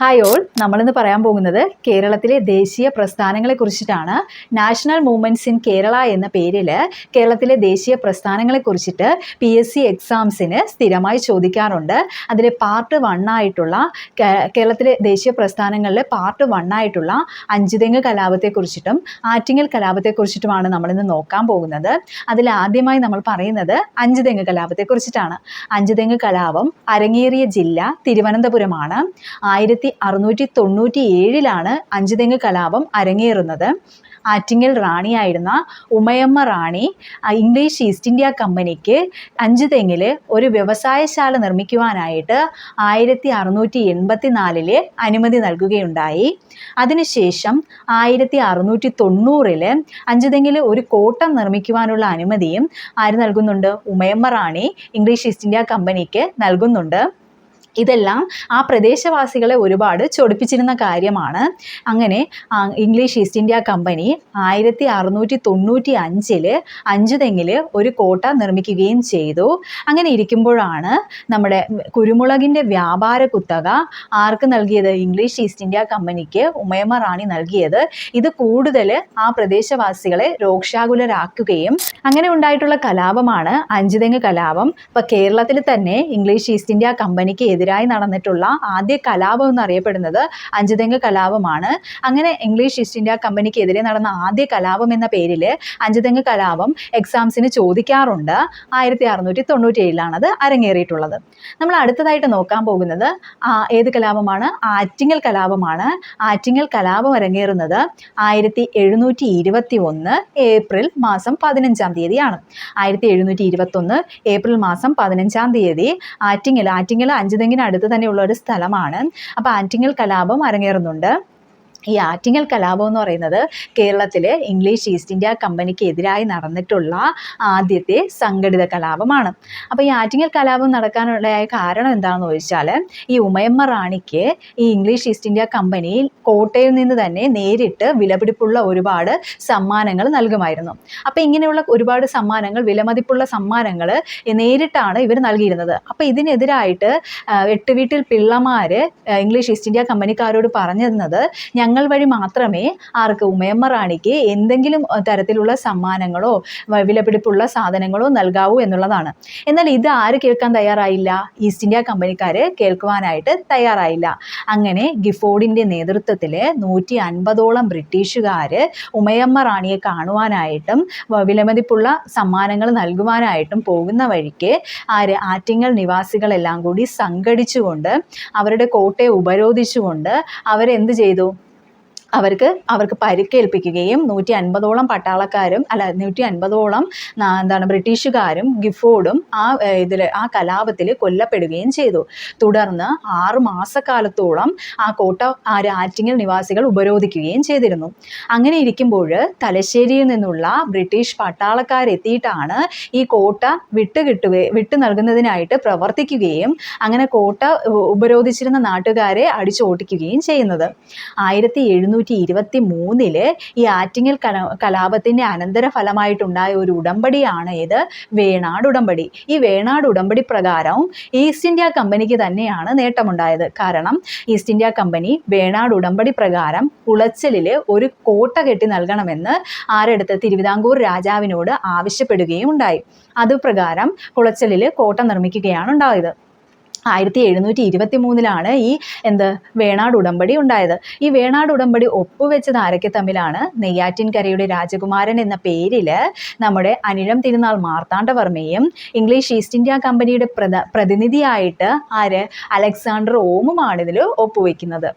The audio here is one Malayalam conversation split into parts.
ഹായ് ഓൾ നമ്മളിന്ന് പറയാൻ പോകുന്നത് കേരളത്തിലെ ദേശീയ പ്രസ്ഥാനങ്ങളെ കുറിച്ചിട്ടാണ്. നാഷണൽ മൂവ്മെന്റ്സ് ഇൻ കേരള എന്ന പേരിൽ കേരളത്തിലെ ദേശീയ പ്രസ്ഥാനങ്ങളെ കുറിച്ചിട്ട് പി എസ് സി എക്സാംസിന് സ്ഥിരമായി ചോദിക്കാറുണ്ട്. അതിലെ പാർട്ട് വൺ ആയിട്ടുള്ള കേരളത്തിലെ ദേശീയ പ്രസ്ഥാനങ്ങളിലെ പാർട്ട് വൺ ആയിട്ടുള്ള അഞ്ചുതെങ്ങ് കലാപത്തെക്കുറിച്ചിട്ടും ആറ്റിങ്ങൽ കലാപത്തെക്കുറിച്ചിട്ടുമാണ് നമ്മളിന്ന് നോക്കാൻ പോകുന്നത്. അതിൽ ആദ്യമായി നമ്മൾ പറയുന്നത് അഞ്ചുതെങ്ങ് കലാപത്തെക്കുറിച്ചിട്ടാണ് അഞ്ചുതെങ്ങ് കലാപം അരങ്ങേറിയ ജില്ല തിരുവനന്തപുരമാണ്. ആയിരത്തി അറുന്നൂറ്റി തൊണ്ണൂറ്റി ഏഴിലാണ് അഞ്ചുതെങ്ങ് കലാപം അരങ്ങേറുന്നത്. Attingal റാണിയായിരുന്ന Umayamma Rani English East India കമ്പനിക്ക് അഞ്ചുതെങ്ങിൽ ഒരു വ്യവസായശാല നിർമ്മിക്കുവാനായിട്ട് ആയിരത്തി അറുന്നൂറ്റി എൺപത്തി നാലിൽ അനുമതി നൽകുകയുണ്ടായി. അതിനുശേഷം ആയിരത്തി അറുന്നൂറ്റി തൊണ്ണൂറിൽ അഞ്ചുതെങ്ങിൽ ഒരു കോട്ടം നിർമ്മിക്കുവാനുള്ള അനുമതിയും ആര് നൽകുന്നുണ്ട്? Umayamma Rani English East India കമ്പനിക്ക് നൽകുന്നുണ്ട്. ഇതെല്ലാം ആ പ്രദേശവാസികളെ ഒരുപാട് ചൊടിപ്പിച്ചിരുന്ന കാര്യമാണ്. അങ്ങനെ ഇംഗ്ലീഷ് ഈസ്റ്റ് ഇന്ത്യ കമ്പനി ആയിരത്തി അറുന്നൂറ്റി തൊണ്ണൂറ്റി അഞ്ചിൽ അഞ്ചുതെങ്ങിൽ ഒരു കോട്ട നിർമ്മിക്കുകയും ചെയ്തു. അങ്ങനെ ഇരിക്കുമ്പോഴാണ് നമ്മുടെ കുരുമുളകിന്റെ വ്യാപാര കുത്തക ആർക്ക് നൽകിയത്? ഇംഗ്ലീഷ് ഈസ്റ്റ് ഇന്ത്യ കമ്പനിക്ക് ഉമയമ്മ റാണി നൽകിയത്. ഇത് കൂടുതൽ ആ പ്രദേശവാസികളെ രോക്ഷാകുലരാക്കുകയും അങ്ങനെ ഉണ്ടായിട്ടുള്ള കലാപമാണ് അഞ്ചുതെങ്ങ് കലാപം. ഇപ്പം കേരളത്തിൽ തന്നെ ഇംഗ്ലീഷ് ഈസ്റ്റ് ഇന്ത്യ കമ്പനിക്ക് എതിരായി നടന്നിട്ടുള്ള ആദ്യ കലാപം എന്നറിയപ്പെടുന്നത് അഞ്ചുതെങ്ങ് കലാപമാണ്. അങ്ങനെ ഇംഗ്ലീഷ് ഈസ്റ്റ് ഇന്ത്യ കമ്പനിക്ക് എതിരെ നടന്ന ആദ്യ കലാപം എന്ന പേരിൽ അഞ്ചുതെങ്ങ് കലാപം എക്സാംസിന് ചോദിക്കാറുണ്ട്. ആയിരത്തി അറുന്നൂറ്റി തൊണ്ണൂറ്റി അത് അരങ്ങേറിയിട്ടുള്ളത്. നമ്മൾ അടുത്തതായിട്ട് നോക്കാൻ പോകുന്നത് ഏത് കലാപമാണ്? ആറ്റിങ്ങൽ കലാപമാണ്. ആറ്റിങ്ങൽ കലാപം അരങ്ങേറുന്നത് ആയിരത്തി എഴുന്നൂറ്റി ഇരുപത്തി ഒന്ന് ഏപ്രിൽ മാസം പതിനഞ്ചാം തീയതിയാണ്. ആയിരത്തി എഴുന്നൂറ്റി ഇരുപത്തൊന്ന് ഏപ്രിൽ മാസം പതിനഞ്ചാം തീയതി ആറ്റിങ്ങൽ ആറ്റിങ്ങൽ അഞ്ചുതെങ്ങിന് അടുത്ത് തന്നെയുള്ള ഒരു സ്ഥലമാണ്. അപ്പോൾ ആറ്റിങ്ങൽ കലാപം അരങ്ങേറുന്നുണ്ട്. ഈ ആറ്റിങ്ങൽ കലാപം എന്ന് പറയുന്നത് കേരളത്തിലെ ഇംഗ്ലീഷ് ഈസ്റ്റ് ഇന്ത്യ കമ്പനിക്ക് എതിരായി നടന്നിട്ടുള്ള ആദ്യത്തെ സംഘടിത കലാപമാണ്. അപ്പോൾ ഈ ആറ്റിങ്ങൽ കലാപം നടക്കാനുണ്ടായ കാരണം എന്താണെന്ന് ചോദിച്ചാൽ ഈ ഉമയമ്മ റാണിക്ക് ഈ ഇംഗ്ലീഷ് ഈസ്റ്റ് ഇന്ത്യ കമ്പനി കോട്ടയിൽ നിന്ന് തന്നെ നേരിട്ട് വിലപിടിപ്പുള്ള ഒരുപാട് സമ്മാനങ്ങൾ നൽകുമായിരുന്നു. അപ്പോൾ ഇങ്ങനെയുള്ള ഒരുപാട് സമ്മാനങ്ങൾ വിലമതിപ്പുള്ള സമ്മാനങ്ങൾ നേരിട്ടാണ് ഇവർ നൽകിയിരുന്നത്. അപ്പോൾ ഇതിനെതിരായിട്ട് ആ, എട്ട് വീട്ടിൽ പിള്ളമാർ ഇംഗ്ലീഷ് ഈസ്റ്റ് ഇന്ത്യ കമ്പനിക്കാരോട് പറഞ്ഞിരുന്നത് ഞങ്ങൾ വഴി മാത്രമേ ആർക്ക് ഉമയമ്മ റാണിക്ക് എന്തെങ്കിലും തരത്തിലുള്ള സമ്മാനങ്ങളോ വിലപിടിപ്പുള്ള സാധനങ്ങളോ നൽകാവൂ എന്നുള്ളതാണ്. എന്നാൽ ഇത് ആര് കേൾക്കാൻ തയ്യാറായില്ല? ഈസ്റ്റ് ഇന്ത്യ കമ്പനിക്കാർ കേൾക്കുവാനായിട്ട് തയ്യാറായില്ല. അങ്ങനെ ഗിഫോർഡിന്റെ നേതൃത്വത്തിൽ നൂറ്റി അൻപതോളം ബ്രിട്ടീഷുകാർ ഉമയമ്മ റാണിയെ കാണുവാനായിട്ടും വിലമതിപ്പുള്ള സമ്മാനങ്ങൾ നൽകുവാനായിട്ടും പോകുന്ന വഴിക്ക് ആര് ആറ്റിങ്ങൽ നിവാസികളെല്ലാം കൂടി സംഘടിച്ചുകൊണ്ട് അവരുടെ കോട്ടയെ ഉപരോധിച്ചുകൊണ്ട് അവരെന്ത് ചെയ്തു? അവർക്ക് അവർക്ക് പരിക്കേൽപ്പിക്കുകയും നൂറ്റി അൻപതോളം പട്ടാളക്കാരും അല്ല നൂറ്റി അൻപതോളം എന്താണ് ബ്രിട്ടീഷുകാരും ഗിഫോർഡും ആ ഇതിൽ ആ കലാപത്തിൽ കൊല്ലപ്പെടുകയും ചെയ്തു. തുടർന്ന് ആറു മാസക്കാലത്തോളം ആ കോട്ട ആ ആറ്റിങ്ങൽ നിവാസികൾ ഉപരോധിക്കുകയും ചെയ്തിരുന്നു. അങ്ങനെ ഇരിക്കുമ്പോൾ തലശ്ശേരിയിൽ നിന്നുള്ള ബ്രിട്ടീഷ് പട്ടാളക്കാരെത്തിയിട്ടാണ് ഈ കോട്ട വിട്ടുകിട്ടുക വിട്ടു നൽകുന്നതിനായിട്ട് പ്രവർത്തിക്കുകയും അങ്ങനെ കോട്ട ഉപരോധിച്ചിരുന്ന നാട്ടുകാരെ അടിച്ചോട്ടിക്കുകയും ചെയ്യുന്നത്. ആയിരത്തി എഴുന്നൂറ്റി ഇരുപത്തി മൂന്നിൽ ഈ ആറ്റിങ്ങൽ കല കലാപത്തിന്റെ അനന്തരഫലമായിട്ടുണ്ടായ ഒരു ഉടമ്പടിയാണ് ഇത് വേണാട് ഉടമ്പടി. ഈ വേണാട് ഉടമ്പടി പ്രകാരം ഈസ്റ്റ് ഇന്ത്യ കമ്പനിക്ക് തന്നെയാണ് നേട്ടമുണ്ടായത്. കാരണം ഈസ്റ്റ് ഇന്ത്യ കമ്പനി വേണാട് ഉടമ്പടി പ്രകാരം കുളച്ചലിൽ ഒരു കോട്ട കെട്ടി നൽകണമെന്ന് ആരെടുത്ത് തിരുവിതാംകൂർ രാജാവിനോട് ആവശ്യപ്പെടുകയും ഉണ്ടായി. അതുപ്രകാരം കുളച്ചലിൽ കോട്ട നിർമ്മിക്കുകയാണ് ഉണ്ടായത്. ആയിരത്തി എഴുന്നൂറ്റി ഇരുപത്തി മൂന്നിലാണ് ഈ എന്ത് വേണാട് ഉടമ്പടി ഉണ്ടായത്. ഈ വേണാട് ഉടമ്പടി ഒപ്പുവെച്ചത് ആരൊക്കെ തമ്മിലാണ്? നെയ്യാറ്റിൻകരയുടെ രാജകുമാരൻ എന്ന പേരിൽ നമ്മുടെ Anizham Thirunal മാർത്താണ്ഡവർമ്മയും English East India കമ്പനിയുടെ പ്രതിനിധിയായിട്ട് ആര്? അലക്സാണ്ടർ ഓമുമാണ് ഇതിൽ ഒപ്പുവെക്കുന്നത്.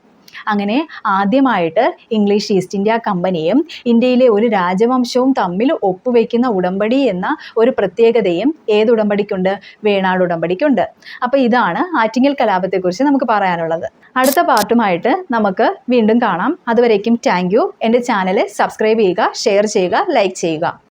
അങ്ങനെ ആദ്യമായിട്ട് ഇംഗ്ലീഷ് ഈസ്റ്റ് ഇന്ത്യ കമ്പനിയും ഇന്ത്യയിലെ ഒരു രാജവംശവും തമ്മിൽ ഒപ്പുവെക്കുന്ന ഉടമ്പടി എന്ന ഒരു പ്രത്യേകതയും ഏത് ഉടമ്പടിക്കുണ്ട്? വേണാട് ഉടമ്പടിക്കുണ്ട്. അപ്പോൾ ഇതാണ് ആറ്റിങ്ങൽ കലാപത്തെക്കുറിച്ച് നമുക്ക് പറയാനുള്ളത്. അടുത്ത പാർട്ടുമായിട്ട് നമുക്ക് വീണ്ടും കാണാം. അതുവരേക്കും താങ്ക് യു. എന്റെ ചാനൽ സബ്സ്ക്രൈബ് ചെയ്യുക ഷെയർ ചെയ്യുക ലൈക്ക് ചെയ്യുക.